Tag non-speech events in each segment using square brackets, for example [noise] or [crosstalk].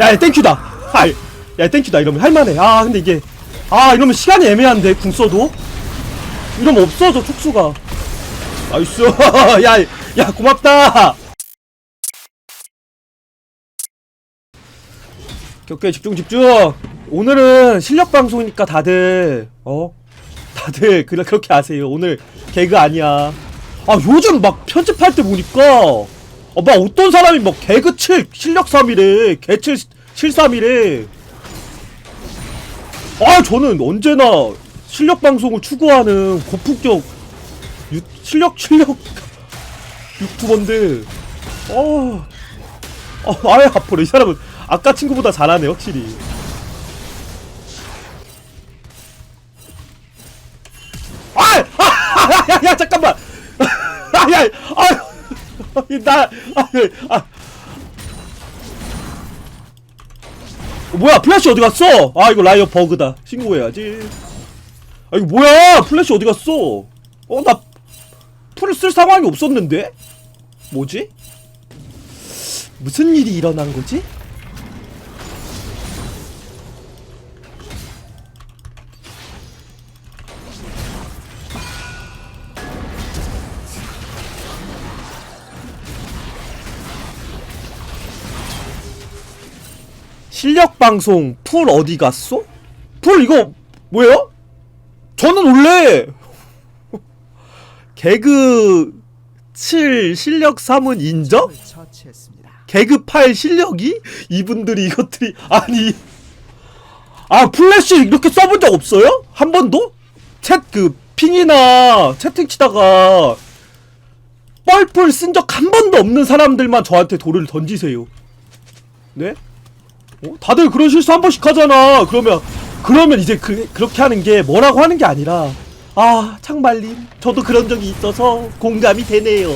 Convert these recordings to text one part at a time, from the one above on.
야, 야 땡큐다. 아, 야, 땡큐다. 이러면 할만해. 아, 근데 이게 아, 이러면 시간이 애매한데 궁 써도 이러면 없어져 촉수가. 나이스. [laughs] 야, 야, 고맙다. 오케이, 집중, 집중. 오늘은 실력 방송이니까 다들 어, 다들 [laughs] 그냥 그렇게 아세요. 오늘 개그 아니야. 아, 요즘 막 편집할 때 보니까 어, 막 어떤 사람이 막 개그 7 실력 3이래, 개7 73이래. 아, 저는 언제나 실력 방송을 추구하는 고품격 유, 실력 실력 [laughs] 유튜버인데, 어, 어, 아예 앞으로 이 사람은 아까 친구보다 잘하네 확실히. 아, 아, 야, 야, 잠깐만. [laughs] 아, 야, 아, 나, 아, 아. 뭐야, 플래시 어디 갔어? 아, 이거 라이어 버그다. 신고해야지. 아, 이거 뭐야? 플래시 어디 갔어? 어, 나 풀을 쓸 상황이 없었는데? 뭐지? 무슨 일이 일어난 거지? 실력 방송 풀 어디 갔어? 풀 이거 뭐예요? 저는 원래 [laughs] 개그 7 실력 3은 인정? 개그 8 실력이 이분들이 이것들이 아니 아 플래시 이렇게 써본 적 없어요? 한 번도? 챗 그 핑이나 채팅 치다가 뻘풀 쓴적 한 번도 없는 사람들만 저한테 돌을 던지세요. 네? 어? 다들 그런 실수 한 번씩 하잖아. 그러면 그러면 이제 그 그렇게 하는 게 뭐라고 하는 게 아니라 아 창말님 저도 그런 적이 있어서 공감이 되네요.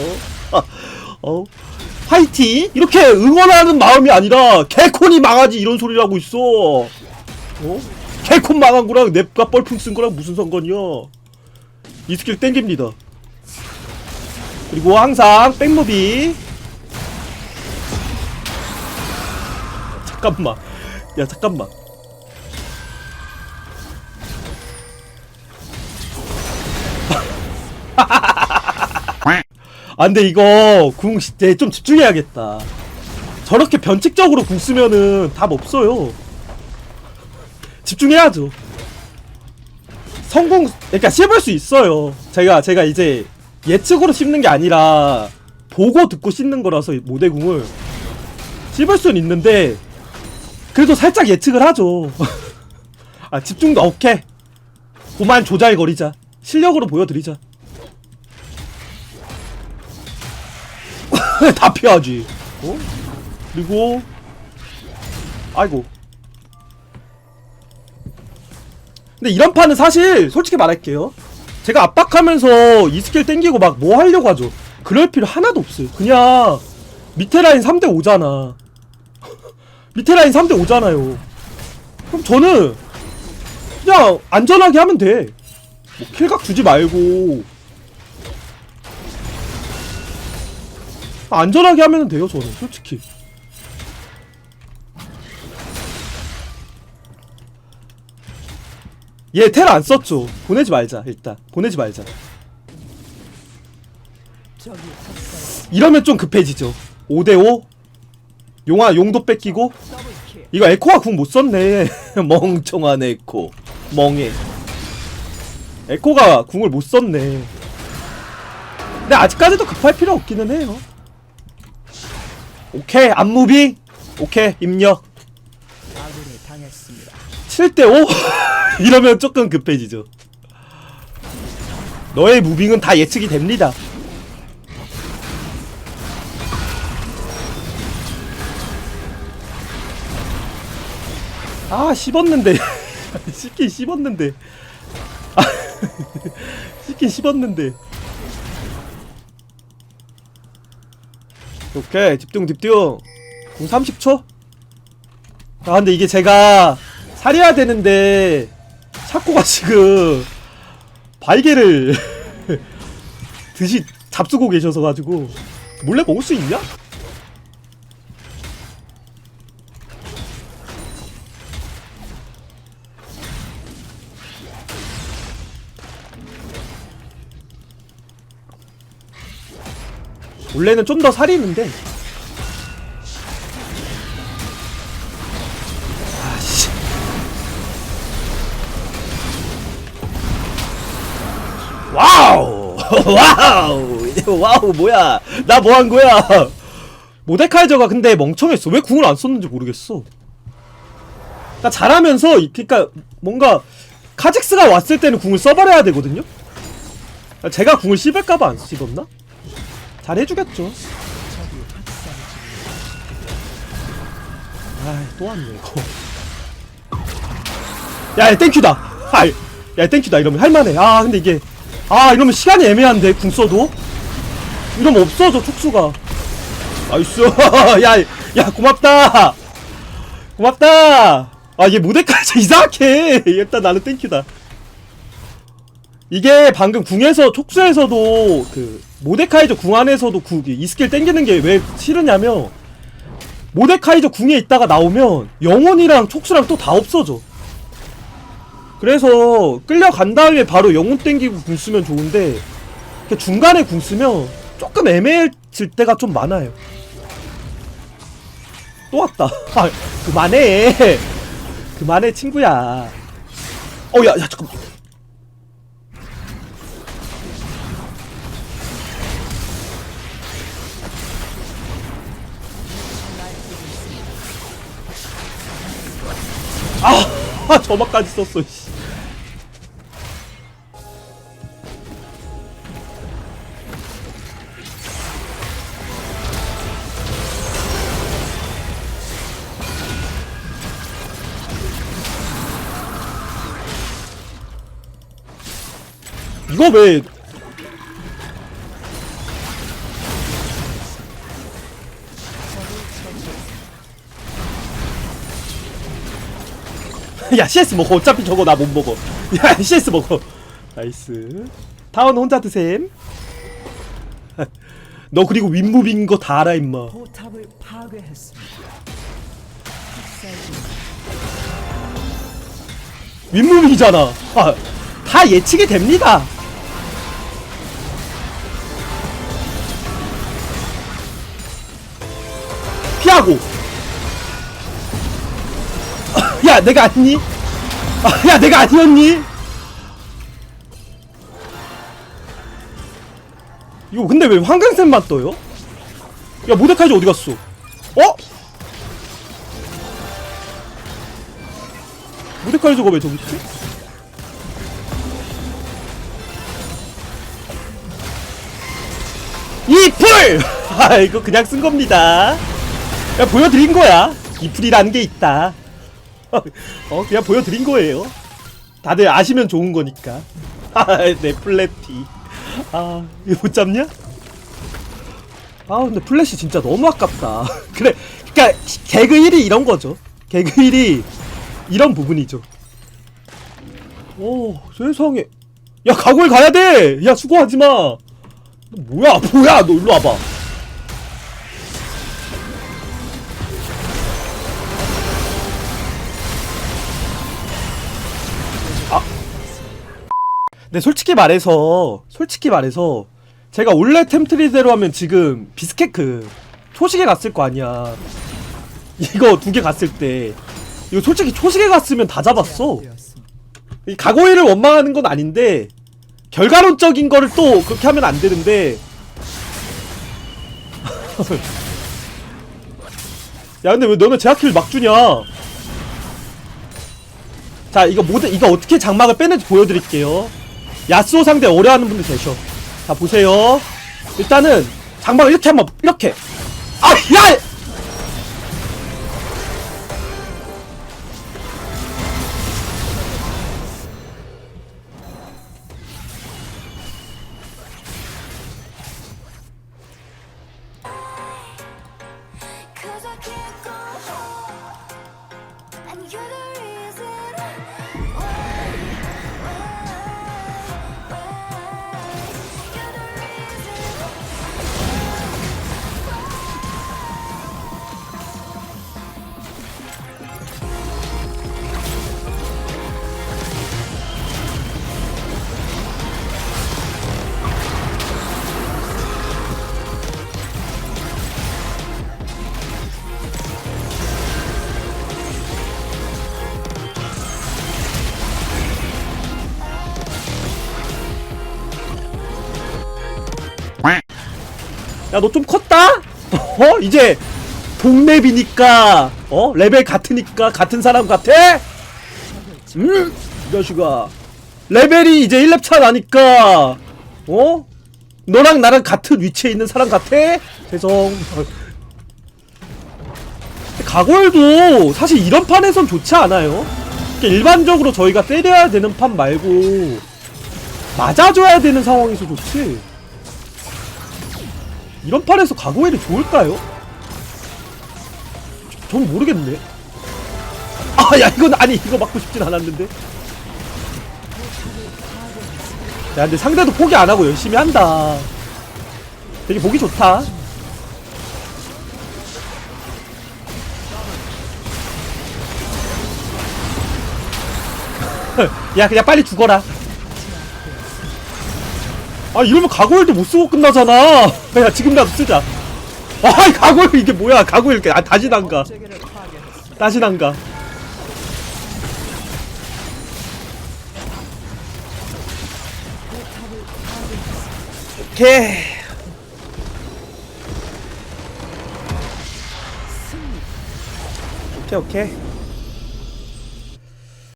아, 어 화이팅 이렇게 응원하는 마음이 아니라 개콘이 망하지 이런 소리를 하고 있어. 어? 개콘 망한 거랑 냅가 뻘풍 쓴 거랑 무슨 상관이야? 이 스킬 땡깁니다. 그리고 항상 백무비 잠깐만. 야 잠깐만. [laughs] 아 근데 이거 궁 이제 좀 집중해야겠다. 저렇게 변칙적으로 궁 쓰면은 답 없어요. 집중해야죠. 성공 그러니까 씹을 수 있어요. 제가 제가 이제 예측으로 씹는 게 아니라 보고 듣고 씹는 거라서 모대궁을 씹을 수는 있는데 그래도 살짝 예측을 하죠. [laughs] 아 집중도 오케이. 그만 조잘거리자. 실력으로 보여드리자. [laughs] 다 피하지. 어? 그리고 아이고. 근데 이런 판은 사실 솔직히 말할게요. 제가 압박하면서 이 스킬 땡기고 막 뭐 하려고 하죠. 그럴 필요 하나도 없어요. 그냥 밑에 라인 3대 5잖아. 밑에 라인 3대 5잖아요. 그럼 저는 그냥 안전하게 하면 돼. 뭐 킬각 주지 말고 안전하게 하면 돼요. 저는 솔직히. 얘텔안 썼죠. 보내지 말자 일단. 보내지 말자. 이러면 좀 급해지죠. 5대5 용아 용도 뺏기고. 이거 에코가 궁 못 썼네. [laughs] 멍청한 에코. 멍해. 에코가 궁을 못 썼네. 근데 아직까지도 급할 필요 없기는 해요. 오케이, 안무빙. 오케이, 입력. 아군이 당했습니다. 7대5? 이러면 조금 급해지죠. 너의 무빙은 다 예측이 됩니다. 아, 씹었는데. [laughs] 씹긴 씹었는데. 아, [laughs] 씹긴 씹었는데. 오케이, 집중, 집중. 공 30초? 아, 근데 이게 제가 살해야 되는데, 샤코가 지금, 발개를 드시, [laughs] 잡수고 계셔서 가지고, 몰래 먹을 수 있냐? 원래는 좀 더 살이는데. 아씨. 와우! [laughs] 와우! [laughs] 와우 뭐야? 나 뭐 한 거야? 모데카이저가 근데 멍청했어. 왜 궁을 안 썼는지 모르겠어. 그러니까 잘하면서 이- 그러니까 뭔가 카직스가 왔을 때는 궁을 써버려야 되거든요? 아, 제가 궁을 씹을까봐 안 씹었나? 잘해주겠죠. 적이 학살 중. 아이 또 왔네 이거. 야 야, 땡큐다. 아이 야 땡큐다. 이러면 할만해. 아 근데 이게 아 이러면 시간이 애매한데 궁 써도? 이러면 없어져 촉수가. 나이스. [laughs] 야, 야 고맙다. 고맙다. 아 이게 무대까지 [laughs] 이상하게. [laughs] 일단 나는 땡큐다 이게 방금 궁에서 촉수에서도 그 모데카이저 궁 안에서도 구, 이 스킬 땡기는 게 왜 싫으냐면 모데카이저 궁에 있다가 나오면 영혼이랑 촉수랑 또 다 없어져. 그래서 끌려간 다음에 바로 영혼 땡기고 궁 쓰면 좋은데 중간에 궁 쓰면 조금 애매해질 때가 좀 많아요. 또 왔다. [laughs] 아, 그만해. 그만해 친구야. 어, 야, 야, 잠깐. 아, 아 저막까지 썼어. 씨. 이거 왜 야 CS 먹어. 어차피 저거 나 못 먹어. 야 [laughs] CS 먹어. 나이스. 타운 혼자 드셈. [laughs] 너 그리고 윗무빙 거 다 알아 임마. 포탑을 파괴했습니다. 윗무빙이잖아. 아, 다 예측이 됩니다. 피하고 야 내가 아니니? 아, 야 내가 아니었니? 이거 근데 왜 황금색만 떠요? 야 모데카이저 어디 갔어? 어? 모데카이저가 왜 저기 있지? 이 풀! [laughs] 아 이거 그냥 쓴 겁니다 야 보여드린 거야 이 풀이라는 게 있다 어? 그냥 보여드린 거예요. 다들 아시면 좋은 거니까. 아 내 플래피 아 이거 못 잡냐? 아 근데 플래시 진짜 너무 아깝다. [laughs] 그래 그니까 개그 1이 이런 거죠. 개그 1이 이런 부분이죠. 오 세상에. 야 각오를 가야 돼 야 수고하지마! 너 뭐야 뭐야? 너 일로 와봐 근데 솔직히 말해서 솔직히 말해서 제가 원래 템트리대로 하면 지금 비스케크 초식에 갔을 거 아니야. 이거 두 개 갔을 때. 이거 솔직히 초식에 갔으면 다 잡았어. 이 가고이를 원망하는 건 아닌데 결과론적인 거를 또 그렇게 하면 안 되는데. [laughs] 야 근데 왜 너는 제아킬 막 주냐? 자 이거 모두 이거 어떻게 장막을 빼는지 보여드릴게요 야스오 상대 어려워하는 분들 계셔. 자 보세요. 일단은 장막을 이렇게 한번 이렇게. 아 야 야 너 좀 컸다? [laughs] 어 이제 동랩이니까 어 레벨 같으니까 같은 사람 같아? 음? 이 자식아 레벨이 이제 1렙 차 나니까 어? 너랑 나랑 같은 위치에 있는 사람 같아? 죄송 [laughs] 가골도 사실 이런 판에선 좋지 않아요 일반적으로 저희가 때려야 되는 판 말고 맞아줘야 되는 상황에서 좋지 이런 판에서 가고엘이 좋을까요? 전 모르겠네 아 야 이건 아니 이거 맞고 싶진 않았는데. 야 근데 상대도 포기 안 하고 열심히 한다. 되게 보기 좋다. [laughs] 야 그냥 빨리 죽어라 아 이러면 가고일도 못 쓰고 끝나잖아. [laughs] 야 지금이라도 쓰자. 아이 가고일 이게 뭐야? 가고일 아 다시 난가. 다시 난가? 오케이. 오케이 오케이